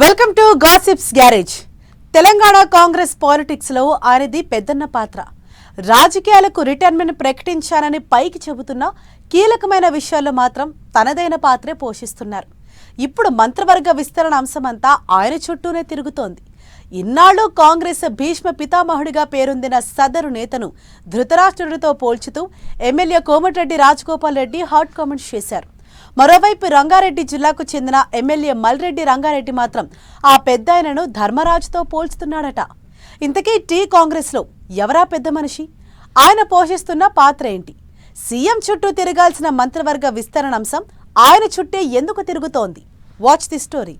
Welcome to gossips garage. Telangana Congress పాలిటిక్స్లో ఆయనది పెద్దన్న పాత్ర. రాజకీయాలకు రిటైర్మెంట్ ప్రకటించానని పైకి చెబుతున్న కీలకమైన విషయాల్లో మాత్రం తనదైన పాత్రే పోషిస్తున్నారు. ఇప్పుడు మంత్రివర్గ విస్తరణ అంశమంతా ఆయన చుట్టూనే తిరుగుతోంది. ఇన్నాళ్ళు కాంగ్రెస్ భీష్మ పితామహుడిగా పేరొందిన సదరు నేతను ధృతరాష్ట్రుడితో పోల్చుతూ MLA Komatireddy Rajagopal Reddy hot comments చేశారు. మరోవైపు రంగారెడ్డి జిల్లాకు చెందిన ఎమ్మెల్యే మల్రెడ్డి రంగారెడ్డి మాత్రం ఆ పెద్దాయనను ధర్మరాజుతో పోల్చుతున్నాడట. ఇంతకీ టీ కాంగ్రెస్లో ఎవరా పెద్ద మనిషి? ఆయన పోషిస్తున్న పాత్ర ఏంటి? సీఎం చుట్టూ తిరగాల్సిన మంత్రివర్గ విస్తరణ అంశం ఆయన చుట్టే ఎందుకు తిరుగుతోంది? వాచ్ ది స్టోరీ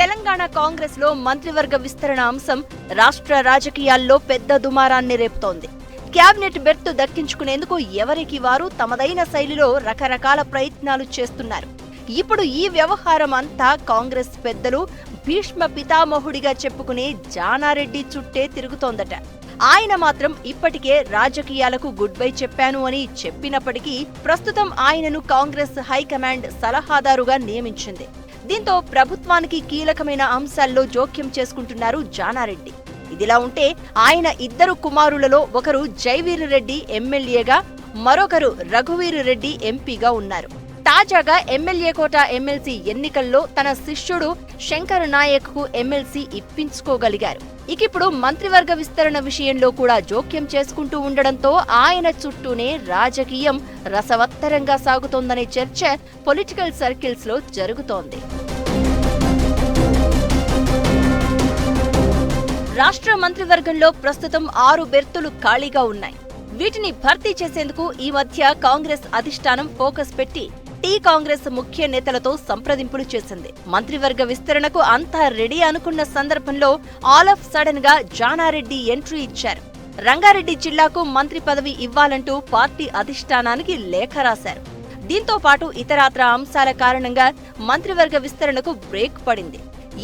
తెలంగాణ కాంగ్రెస్లో మంత్రివర్గ విస్తరణ అంశం రాష్ట్ర రాజకీయాల్లో పెద్ద దుమారాన్ని రేపుతోంది. క్యాబినెట్ బెర్త్ దక్కించుకునేందుకు ఎవరికి వారు తమదైన శైలిలో రకరకాల ప్రయత్నాలు చేస్తున్నారు. ఇప్పుడు ఈ వ్యవహారం అంతా కాంగ్రెస్ పెద్దలు భీష్మ పితామహుడిగా చెప్పుకునే జానారెడ్డి చుట్టే తిరుగుతోందట. ఆయన మాత్రం ఇప్పటికే రాజకీయాలకు గుడ్ బై చెప్పాను అని చెప్పినప్పటికీ ప్రస్తుతం ఆయనను కాంగ్రెస్ హైకమాండ్ సలహాదారుగా నియమించింది. దీంతో ప్రభుత్వానికి కీలకమైన అంశాల్లో జోక్యం చేసుకుంటున్నారు జానారెడ్డి. ఇదిలా ఉంటే ఆయన ఇద్దరు కుమారులలో ఒకరు జైవీర్ రెడ్డి ఎమ్మెల్యేగా మరొకరు రఘువీర్ రెడ్డి ఎంపీగా ఉన్నారు. తాజాగా ఎమ్మెల్యే కోట ఎమ్మెల్సీ ఎన్నికల్లో తన శిష్యుడు శంకర్ నాయక్కు ఎమ్మెల్సీ ఇప్పించుకోగలిగారు. ఇకిప్పుడు మంత్రివర్గ విస్తరణ విషయంలో కూడా జోక్యం చేసుకుంటూ ఉండడంతో ఆయన చుట్టూనే రాజకీయం రసవత్తరంగా సాగుతోందనే చర్చ పొలిటికల్ సర్కిల్స్లో జరుగుతోంది. రాష్ట్ర మంత్రివర్గంలో ప్రస్తుతం ఆరు బెర్తులు ఖాళీగా ఉన్నాయి. వీటిని భర్తీ చేసేందుకు ఈ మధ్య కాంగ్రెస్ అధిష్టానం ఫోకస్ పెట్టి టీ కాంగ్రెస్ ముఖ్య నేతలతో సంప్రదింపులు చేసింది. మంత్రివర్గ విస్తరణకు అంతా రెడీ అనుకున్న సందర్భంలో ఆల్ ఆఫ్ సడన్గా జానారెడ్డి ఎంట్రీ ఇచ్చారు. రంగారెడ్డి జిల్లాకు మంత్రి పదవి ఇవ్వాలంటూ పార్టీ అధిష్టానానికి లేఖ రాశారు. దీంతో పాటు ఇతరాత్ర అంశాల కారణంగా మంత్రివర్గ విస్తరణకు బ్రేక్ పడింది.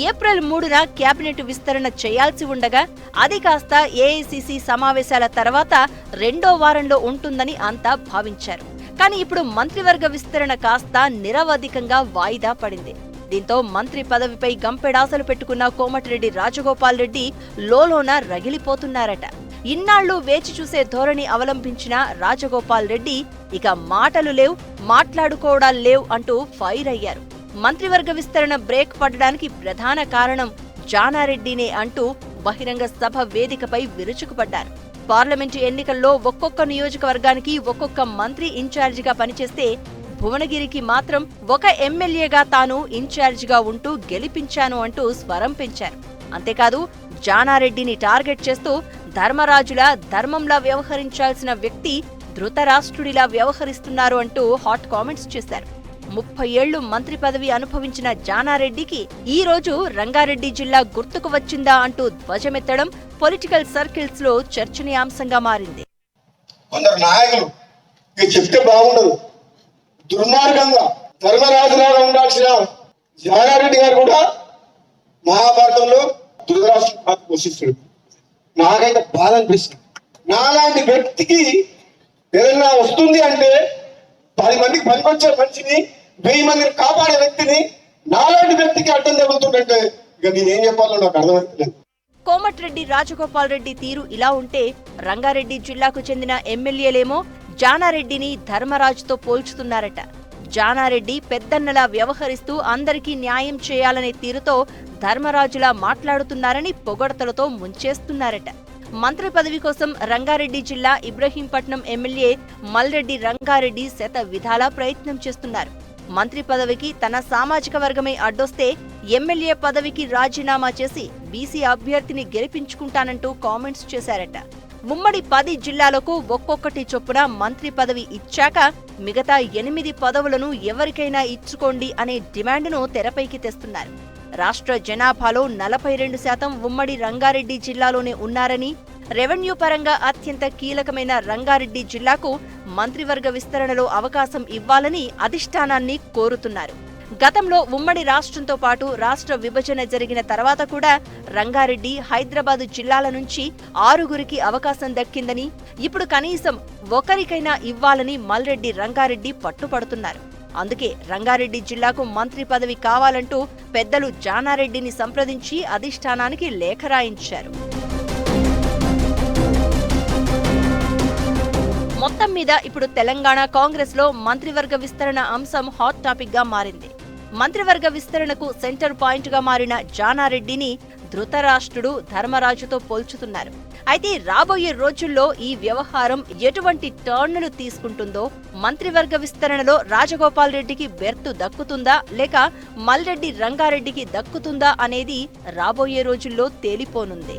ఏప్రిల్ మూడున కేబినెట్ విస్తరణ చేయాల్సి ఉండగా అది కాస్త ఏఐసిసి సమావేశాల తర్వాత రెండో వారంలో ఉంటుందని అంతా భావించారు. కానీ ఇప్పుడు మంత్రివర్గ విస్తరణ కాస్త నిరవధికంగా వాయిదా పడింది. దీంతో మంత్రి పదవిపై గంపెడాసలు పెట్టుకున్న కోమటిరెడ్డి రాజగోపాల్ రెడ్డి లోలోన రగిలిపోతున్నారట. ఇన్నాళ్ళు వేచి చూసే ధోరణి అవలంబించిన రాజగోపాల్ రెడ్డి ఇక మాటలు లేవు మాట్లాడుకోవడాలు లేవు అంటూ ఫైర్ అయ్యారు. మంత్రివర్గ విస్తరణ బ్రేక్ పడడానికి ప్రధాన కారణం జానారెడ్డినే అంటూ బహిరంగ సభ వేదికపై విరుచుకుపడ్డారు. పార్లమెంటు ఎన్నికల్లో ఒక్కొక్క నియోజకవర్గానికి ఒక్కొక్క మంత్రి ఇన్ఛార్జిగా పనిచేస్తే భువనగిరికి మాత్రం ఒక ఎమ్మెల్యేగా తాను ఇన్ఛార్జిగా ఉంటూ గెలిపించాను అంటూ స్వరం పెంచారు. అంతేకాదు జానారెడ్డిని టార్గెట్ చేస్తూ ధర్మరాజులా ధర్మంలా వ్యవహరించాల్సిన వ్యక్తి ధృతరాష్ట్రుడిలా వ్యవహరిస్తున్నారు అంటూ హాట్ కామెంట్స్ చేశారు. ముప్పై ఏళ్ళు మంత్రి పదవి అనుభవించిన జానారెడ్డికి ఈ రోజు రంగారెడ్డి జిల్లా గుర్తుకు వచ్చిందా అంటూ ధ్వజమెత్తడం పొలిటికల్ సర్కిల్స్లో చర్చనీయాంశంగా మారింది. కొందరు నాయకులు చెప్తే బాగుండదు. దుర్మార్గంగా ధర్మరాజులాగా ఉండాల్సిన జానారెడ్డి గారు కూడా మహాభారతంలో ధృతరాష్ట్ర పోషిస్తాడు నాకైతే బాధ అనిపిస్తుంది. నాలాంటి వ్యక్తికి ఏదైనా వస్తుంది అంటే పది మందికి పనికొచ్చే మనిషిని వెయ్యి మందిని కాపాడే వ్యక్తిని నాలాంటి వ్యక్తికి అడ్డం తగులుతుందంటే ఇక నేనేం చెప్పాలో నాకు అర్థమవుతలేదు కోమటిరెడ్డి రాజగోపాల్ రెడ్డి తీరు ఇలా ఉంటే రంగారెడ్డి జిల్లాకు చెందిన ఎమ్మెల్యేలేమో జానారెడ్డిని ధర్మరాజుతో పోల్చుతున్నారట. జానారెడ్డి పెద్దన్నలా వ్యవహరిస్తూ అందరికీ న్యాయం చేయాలనే తీరుతో ధర్మరాజులా మాట్లాడుతున్నారని పొగడతలతో ముంచేస్తున్నారట. మంత్రి పదవి కోసం రంగారెడ్డి జిల్లా ఇబ్రహీంపట్నం ఎమ్మెల్యే మల్రెడ్డి రంగారెడ్డి శత విధాలా ప్రయత్నం చేస్తున్నారు. మంత్రి పదవికి తన సామాజిక వర్గమే అడ్డొస్తే ఎమ్మెల్యే పదవికి రాజీనామా చేసి బీసీ అభ్యర్థిని గెలిపించుకుంటానంటూ కామెంట్స్ చేశారట. ఉమ్మడి పది జిల్లాలకు ఒక్కొక్కటి చొప్పున మంత్రి పదవి ఇచ్చాక మిగతా ఎనిమిది పదవులను ఎవరికైనా ఇచ్చుకోండి అనే డిమాండ్ను తెరపైకి తెస్తున్నారు. రాష్ట్ర జనాభాలో నలభై రెండు శాతం ఉమ్మడి రంగారెడ్డి జిల్లాలోనే ఉన్నారని రెవెన్యూ పరంగా అత్యంత కీలకమైన రంగారెడ్డి జిల్లాకు మంత్రివర్గ విస్తరణలో అవకాశం ఇవ్వాలని అధిష్టానాన్ని కోరుతున్నారు. గతంలో ఉమ్మడి రాష్ట్రంతో పాటు రాష్ట్ర విభజన జరిగిన తర్వాత కూడా రంగారెడ్డి హైదరాబాదు జిల్లాల నుంచి ఆరుగురికి అవకాశం దక్కిందని ఇప్పుడు కనీసం ఒకరికైనా ఇవ్వాలని మల్రెడ్డి రంగారెడ్డి పట్టుపడుతున్నారు. అందుకే రంగారెడ్డి జిల్లాకు మంత్రి పదవి కావాలంటూ పెద్దలు జానారెడ్డిని సంప్రదించి అధిష్టానానికి లేఖ రాయించారు. మొత్తం మీద ఇప్పుడు తెలంగాణ కాంగ్రెస్లో మంత్రివర్గ విస్తరణ అంశం హాట్ టాపిక్గా మారింది. మంత్రివర్గ విస్తరణకు సెంటర్ పాయింట్గా మారిన జానారెడ్డిని ధృతరాష్ట్రుడు ధర్మరాజుతో పోల్చుతున్నారు. అయితే రాబోయే రోజుల్లో ఈ వ్యవహారం ఎటువంటి టర్నులు తీసుకుంటుందో మంత్రివర్గ విస్తరణలో రాజగోపాల్ రెడ్డికి బెర్తు దక్కుతుందా లేక మల్రెడ్డి రంగారెడ్డికి దక్కుతుందా అనేది రాబోయే రోజుల్లో తేలిపోనుంది.